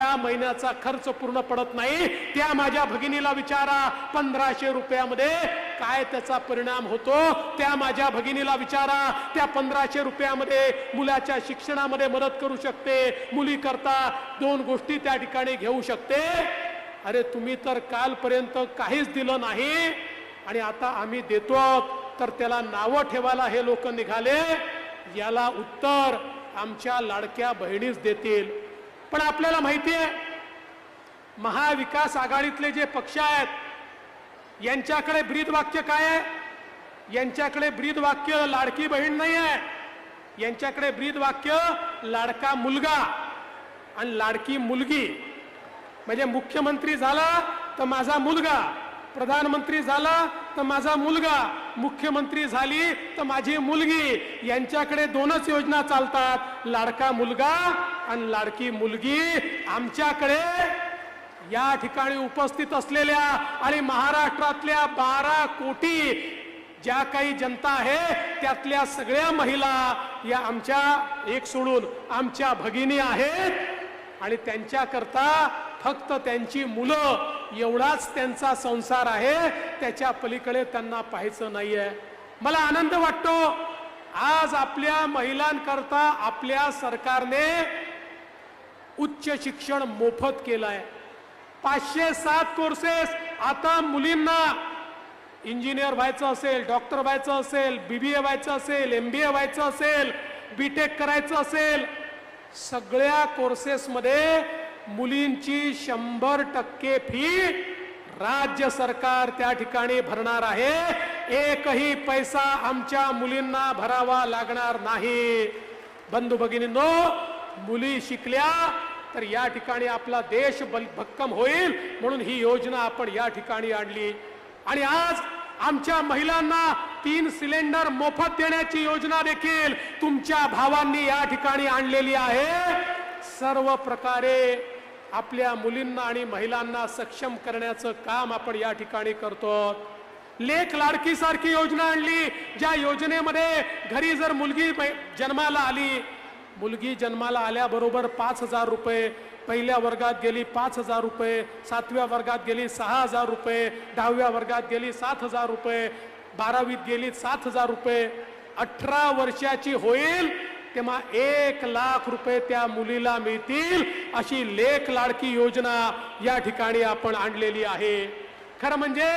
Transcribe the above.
त्या महिन्याचा खर्च पूर्ण पडत नाही. त्या माझ्या भगिनीला विचारा पंधराशे रुपयामध्ये काय त्याचा परिणाम होतो? त्या माझ्या भगिनीला विचारा त्या पंधराशे रुपयामध्ये मुलाच्या शिक्षणामध्ये मदत करू शकते. मुली करता दोन गोष्टी त्या ठिकाणी घेऊ शकते. अरे तुम्ही तर कालपर्यंत काहीच दिलं नाही आणि आता आम्ही देतो तर त्याला नावं ठेवायला हे लोक निघाले. याला उत्तर आमच्या लाडक्या बहिणीच देतील. पण आपल्याला माहिती आहे महाविकास आघाडीतले जे पक्ष आहेत यांच्याकडे ब्रीद वाक्य काय आहे? यांच्याकडे ब्रीद वाक्य लाडकी बहीण नाही आहे. यांच्याकडे ब्रीद वाक्य लाडका मुलगा आणि लाडकी मुलगी. म्हणजे मुख्यमंत्री झाला तर माझा मुलगा प्रधानमंत्री झाला तर माझा मुलगा मुख्यमंत्री झाली तर माझी मुलगी. यांच्याकडे दोनच योजना चालतात लाडका मुलगा आणि लाडकी मुलगी आमच्याकडे या ठिकाणी उपस्थित असलेल्या आणि महाराष्ट्रातल्या बारा कोटी ज्या काही जनता आहे त्यातल्या सगळ्या महिला या आमच्या एक सोडून आमच्या भगिनी आहेत. आणि त्यांच्याकरता फक्त त्यांची मुलं एवढाच त्यांचा संसार आहे त्याच्या पलीकडे त्यांना पाहायचं नाहीये. मला आनंद वाटतो आज आपल्या महिलांकरता आपल्या सरकारने उच्च शिक्षण मोफत केलंय. पाचशे सात कोर्सेस आता मुलींना इंजिनियर व्हायचं असेल डॉक्टर व्हायचं असेल बीबीए व्हायचं असेल एम बी ए व्हायचं असेल बीटेक करायचं असेल सगळ्या कोर्सेसमध्ये मुलींची शंभर टक्के फी राज्य सरकार त्या ठिकाणी भरणार आहे. एकही पैसा आमच्या मुलींना भरावा लागणार नाही. बंधू भगिनींनो मुली शिकल्या तर या ठिकाणी आपला देश बल भक्कम होईल म्हणून ही योजना आपण या ठिकाणी आणली. आणि आज आमच्या महिलांना तीन सिलेंडर मोफत देण्याची योजना देखील तुमच्या भावांनी या ठिकाणी आणलेली आहे. सर्व प्रकारे आपल्या मुलींना आणि महिलांना सक्षम करण्याचं काम आपण या ठिकाणी करतो. लेख लाडकी सारखी योजना आणली. ज्या योजनेमध्ये घरी जर मुलगी जन्माला आली मुलगी जन्माला आल्याबरोबर पाच हजार रुपये पहिल्या वर्गात गेली पाच हजार रुपये सातव्या वर्गात गेली सहा हजार रुपये दहाव्या वर्गात गेली सात हजार रुपये बारावीत गेली सात हजार रुपये. अठरा वर्षाची होईल तेव्हा एक लाख रुपये त्या मुलीला मिळतील अशी लेख लाडकी योजना या ठिकाणी आपण आणलेली आहे. खरं म्हणजे